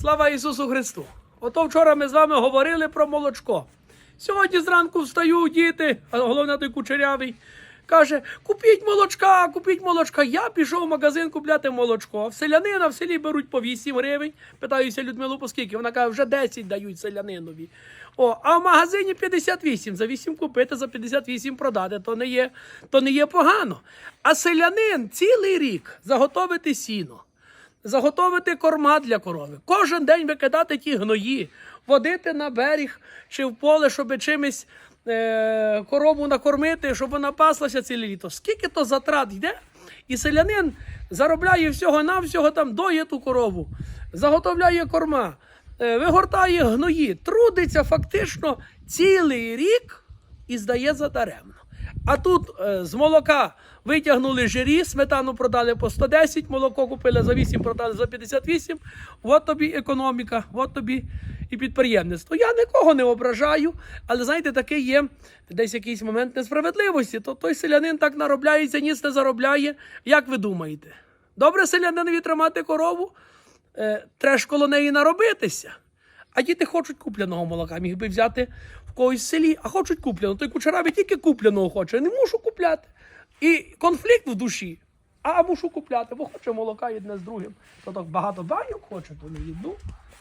Слава Ісусу Христу! Ото вчора ми з вами говорили про молочко. Сьогодні зранку встають діти, а головне той кучерявий. Каже, купіть молочка, купіть молочка. Я пішов в магазин купляти молочко. Селянина в селі беруть по 8 гривень. Питаюся Людмилу, по скільки? Вона каже, вже 10 дають селянинові. О, а в магазині 58. За 8 купити, за 58 продати. То не є, то не є погано. А селянин цілий рік заготовити сіно заготовити корма для корови, кожен день викидати ті гної, водити на берег чи в поле, щоб чимось е, корову накормити, щоб вона паслася ціле літо. Скільки то затрат йде? І селянин заробляє всього-навсього там доє ту корову, заготовляє корма, е, вигортає гної, трудиться фактично цілий рік і здає задаремно. А тут е, з молока витягнули жирі, сметану продали по 110, молоко купили за 8, продали за 58. От тобі економіка, от тобі і підприємництво. Я нікого не ображаю, але знаєте, такий є десь якийсь момент несправедливості. То той селянин так наробляється, ніц не заробляє. Як ви думаєте? Добре селянинові тримати корову? Е, треба коло неї наробитися. А діти хочуть купляного молока, міг би взяти в когось в селі, а хочуть купляного. Той кучераві тільки купляного хоче, не мушу купляти. І конфлікт в душі. А мушу купляти, бо хоче молока одне з другим. То так багато банюк хоче, то не їду.